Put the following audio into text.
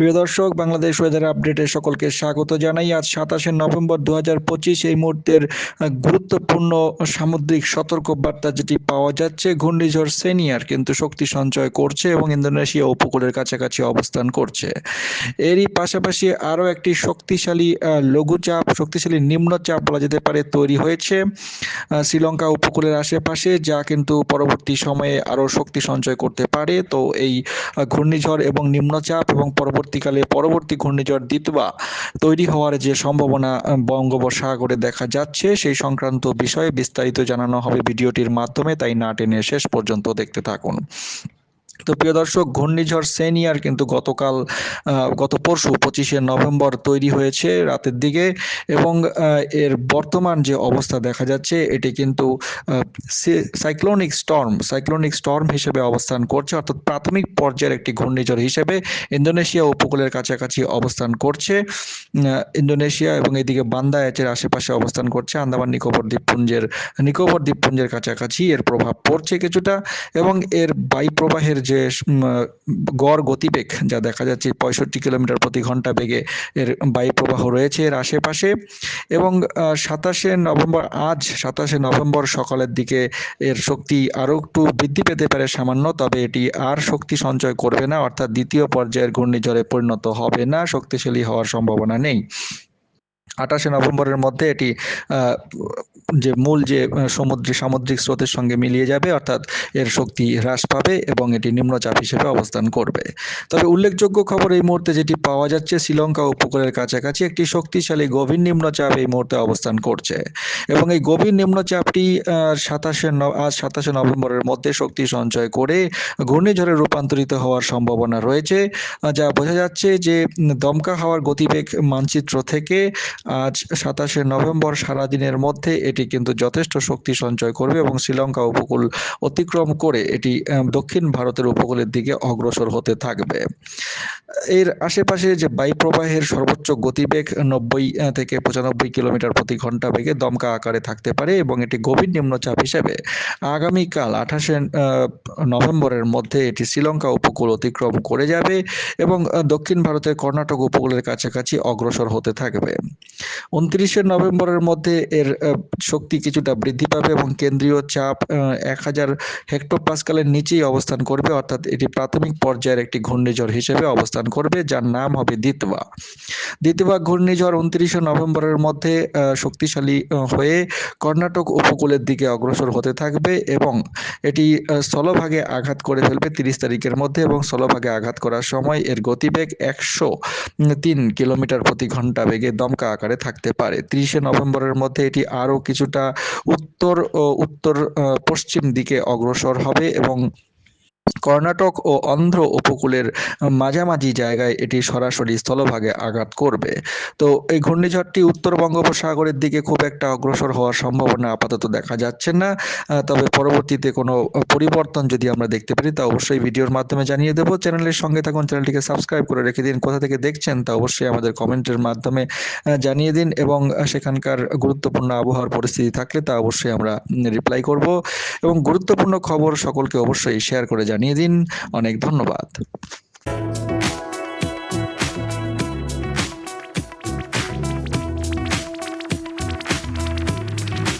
প্রিয় দর্শক, বাংলাদেশ ওয়েদার আপডেটে সকলকে স্বাগত জানাই। আজ সাতাশে নভেম্বর দু হাজার পঁচিশ এই মুহূর্তের গুরুত্বপূর্ণ সামুদ্রিক সতর্কবার্তা যেটি পাওয়া যাচ্ছে, ঘূর্ণিঝড় সেনিয়ার কিন্তু শক্তি সঞ্চয় করছে এবং ইন্দোনেশিয়া উপকূলের কাছাকাছি অবস্থান করছে। এরই পাশাপাশি আরও একটি শক্তিশালী লঘুচাপ, শক্তিশালী নিম্নচাপ বলা যেতে পারে, তৈরি হয়েছে। শ্রীলঙ্কা উপকূলের আশেপাশে, যা কিন্তু পরবর্তী সময়ে আরও শক্তি সঞ্চয় করতে পারে। তো এই ঘূর্ণিঝড় এবং নিম্নচাপ এবং পরবর্তীকালে পরবর্তী ঘূর্ণিঝড় দিতবা তৈরি হওয়ার যে সম্ভাবনা বঙ্গোপসাগরে দেখা যাচ্ছে, সেই সংক্রান্ত বিষয়ে বিস্তারিত জানানো হবে ভিডিওটির মাধ্যমে, তাই না টেনে শেষ পর্যন্ত দেখতে থাকুন। তো প্রিয় দর্শক, ঘূর্ণিঝড় সেনিয়ার কিন্তু গতকাল গত পরশু পঁচিশে নভেম্বর তৈরি হয়েছে রাতের দিকে এবং এর বর্তমান যে অবস্থা দেখা যাচ্ছে, এটি কিন্তু সাইক্লোনিক স্টর্ম সাইক্লোনিক স্টর্ম হিসেবে অবস্থান করছে, অর্থাৎ প্রাথমিক পর্যায়ের একটি ঘূর্ণিঝড় হিসেবে ইন্দোনেশিয়া উপকূলের কাছাকাছি অবস্থান করছে। ইন্দোনেশিয়া এবং এদিকে বান্দা অ্যাচের আশেপাশে অবস্থান করছে, আন্দামান নিকোবর দ্বীপপুঞ্জের নিকোবর দ্বীপপুঞ্জের কাছাকাছি এর প্রভাব পড়ছে কিছুটা এবং এর বায়ুপ্রবাহের যে গড় গতিবেগ যা দেখা যাচ্ছে পঁয়ষট্টি কিলোমিটার প্রতি ঘণ্টা বেগে এর বায়ুপ্রবাহ রয়েছে এর আশেপাশে এবং সাতাশে নভেম্বর, আজ সাতাশে নভেম্বর সকালের দিকে এর শক্তি আরও একটু বৃদ্ধি পেতে পারে সামান্য, তবে এটি আর শক্তি সঞ্চয় করবে না, অর্থাৎ দ্বিতীয় পর্যায়ের ঘূর্ণিঝড়ে পরিণত হবে না, শক্তিশালী হওয়ার সম্ভাবনা নেই। আঠাশে নভেম্বরের মধ্যে এটি যে মূল যে সমুদ্র সামুদ্রিক স্রোতের সঙ্গে মিলিয়ে যাবে, অর্থাৎ এর শক্তি হ্রাস পাবে এবং এটি নিম্নচাপ হিসেবে অবস্থান করবে। তবে উল্লেখযোগ্য খবর এই মুহূর্তে যেটি পাওয়া যাচ্ছে, শ্রীলঙ্কা উপকূলের কাছাকাছি একটি শক্তিশালী গভীর নিম্নচাপ এই মুহূর্তে অবস্থান করছে। এবং এই গভীর নিম্নচাপটি সাতাশে আজ সাতাশে নভেম্বরের মধ্যে শক্তি সঞ্চয় করে ঘূর্ণিঝড়ে রূপান্তরিত হওয়ার সম্ভাবনা রয়েছে। যা বোঝা যাচ্ছে যে দমকা হাওয়ার গতিবেগ মানচিত্র থেকে আজ সাতাশে নভেম্বর সারাদিনের মধ্যে এটি কিন্তু যথেষ্ট শক্তি সঞ্চয় করবে এবং শ্রীলঙ্কা উপকূল অতিক্রম করে এটি দক্ষিণ ভারতের উপকূলের দিকে অগ্রসর হতে থাকবে। এর আশেপাশে যে বায়ুপ্রবাহের সর্বোচ্চ গতিবেগ নব্বই থেকে পঁচানব্বই কিলোমিটার প্রতি ঘণ্টা বেগে দমকা আকারে থাকতে পারে এবং এটি গভীর নিম্নচাপ হিসেবে আগামীকাল আঠাশে নভেম্বরের মধ্যে এটি শ্রীলঙ্কা উপকূল অতিক্রম করে যাবে এবং দক্ষিণ ভারতের কর্ণাটক উপকূলের কাছাকাছি অগ্রসর হতে থাকবে। উনত্রিশে নভেম্বরের মধ্যে এর শক্তি কিছুটা বৃদ্ধি পাবে এবং কেন্দ্রীয় চাপ এক হাজার হেক্টর হেক্টোপাস্কালের নিচেই অবস্থান করবে, অর্থাৎ এটি প্রাথমিক পর্যায়ের একটি ঘূর্ণিঝড় হিসেবে অবস্থান করবে, যার নাম হবে দিতবা দিতবা ঘূর্ণিঝড় উনত্রিশে নভেম্বরের মধ্যে শক্তিশালী হয়ে কর্ণাটক উপকূলের দিকে অগ্রসর হতে থাকবে এবং এটি স্থলভাগে আঘাত করে ফেলবে তিরিশ তারিখের মধ্যে এবং স্থলভাগে আঘাত করার সময় এর গতিবেগ একশো তিন কিলোমিটার প্রতি ঘণ্টা বেগে দমকা আকারে থাকতে পারে। তিরিশে নভেম্বরের মধ্যে এটি আরও কিছুটা উত্তর ও উত্তর পশ্চিম দিকে অগ্রসর হবে এবং কর্ণাটক ও অন্ধ্র উপকূলের মাঝামাঝি জায়গায় এটি সরাসরি স্থলভাগে আঘাত করবে। তো এই ঘূর্ণিঝড়টি উত্তর বঙ্গোপসাগরের দিকে খুব একটা অগ্রসর হওয়ার সম্ভাবনা আপাতত দেখা যাচ্ছে না। তবে পরবর্তীতে কোনো পরিবর্তন যদি আমরা দেখতে পারি, তা অবশ্যই ভিডিওর মাধ্যমে জানিয়ে দেবো। চ্যানেলের সঙ্গে থাকুন, চ্যানেলটিকে সাবস্ক্রাইব করে রেখে দিন। কোথা থেকে দেখছেন তা অবশ্যই আমাদের কমেন্টের মাধ্যমে জানিয়ে দিন এবং সেখানকার গুরুত্বপূর্ণ আবহাওয়ার পরিস্থিতি থাকলে তা অবশ্যই আমরা রিপ্লাই করব। এবং গুরুত্বপূর্ণ খবর সকলকে অবশ্যই শেয়ার করে জানিয়ে দিন। অনেক ধন্যবাদ।